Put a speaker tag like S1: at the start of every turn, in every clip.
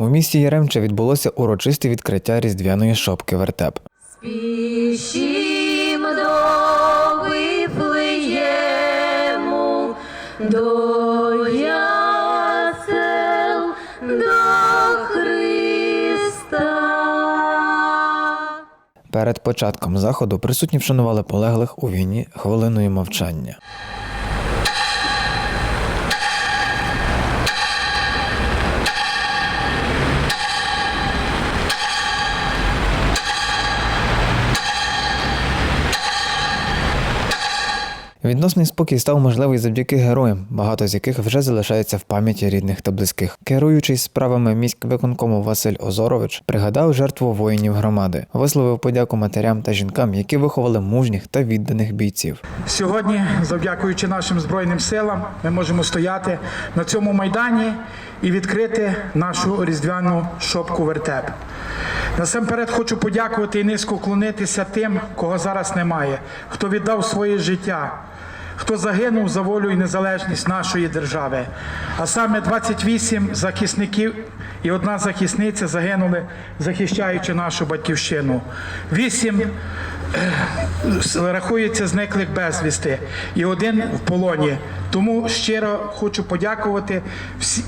S1: У місті Яремче відбулося урочисте відкриття різдвяної шопки вертеп.
S2: Спішім до Вифлеєму, до ясел, до Христа.
S1: Перед початком заходу присутні вшанували полеглих у війні хвилиною мовчання. Відносний спокій став можливий завдяки героям, багато з яких вже залишаються в пам'яті рідних та близьких. Керуючий справами міськвиконкому Василь Озорович пригадав жертву воїнів громади, висловив подяку матерям та жінкам, які виховали мужніх та відданих бійців.
S3: Сьогодні, завдякуючи нашим збройним силам, ми можемо стояти на цьому майдані і відкрити нашу різдвяну шопку вертеп. Насамперед хочу подякувати і низько вклонитися тим, кого зараз немає, хто віддав своє життя, хто загинув за волю і незалежність нашої держави. А саме 28 захисників і одна захисниця загинули, захищаючи нашу батьківщину. Вісім рахується зниклих безвісти і один в полоні. Тому щиро хочу подякувати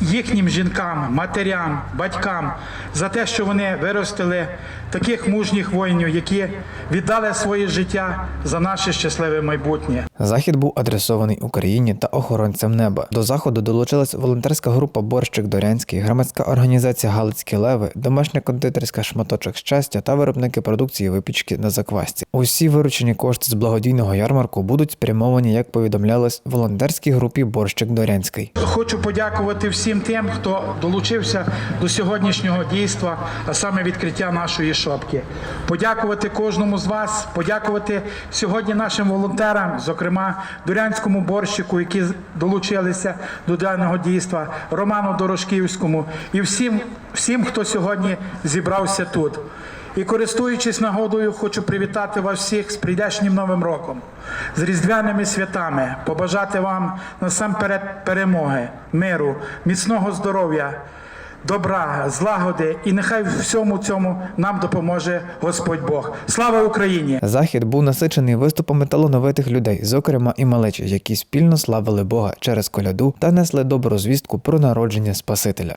S3: їхнім жінкам, матерям, батькам за те, що вони виростили таких мужніх воїнів, які віддали своє життя за наше щасливе майбутнє.
S1: Захід був адресований Україні та охоронцям неба. До заходу долучилась волонтерська група Борщик Дорянський, громадська організація Галицькі леви, домашня кондитерська шматочок щастя та виробники продукції випічки на заквасці. Усі виручені кошти з благодійного ярмарку будуть спрямовані, як повідомлялось, волонтерській групі Борщик Дорянський.
S3: Хочу подякувати всім тим, хто долучився до сьогоднішнього дійства, а саме відкриття нашої шопки. Подякувати кожному з вас, подякувати сьогодні нашим волонтерам, зокрема Дурянському борщику, які долучилися до даного дійства, Роману Дорошківському і всім, всім, хто сьогодні зібрався тут. І користуючись нагодою, хочу привітати вас всіх з прийдешнім новим роком, з різдвяними святами, побажати вам насамперед перемоги, миру, міцного здоров'я, добра, злагоди, і нехай всьому цьому нам допоможе Господь Бог. Слава Україні!
S1: Захід був насичений виступами талановитих людей, зокрема і малечі, які спільно славили Бога через коляду та несли добру звістку про народження Спасителя.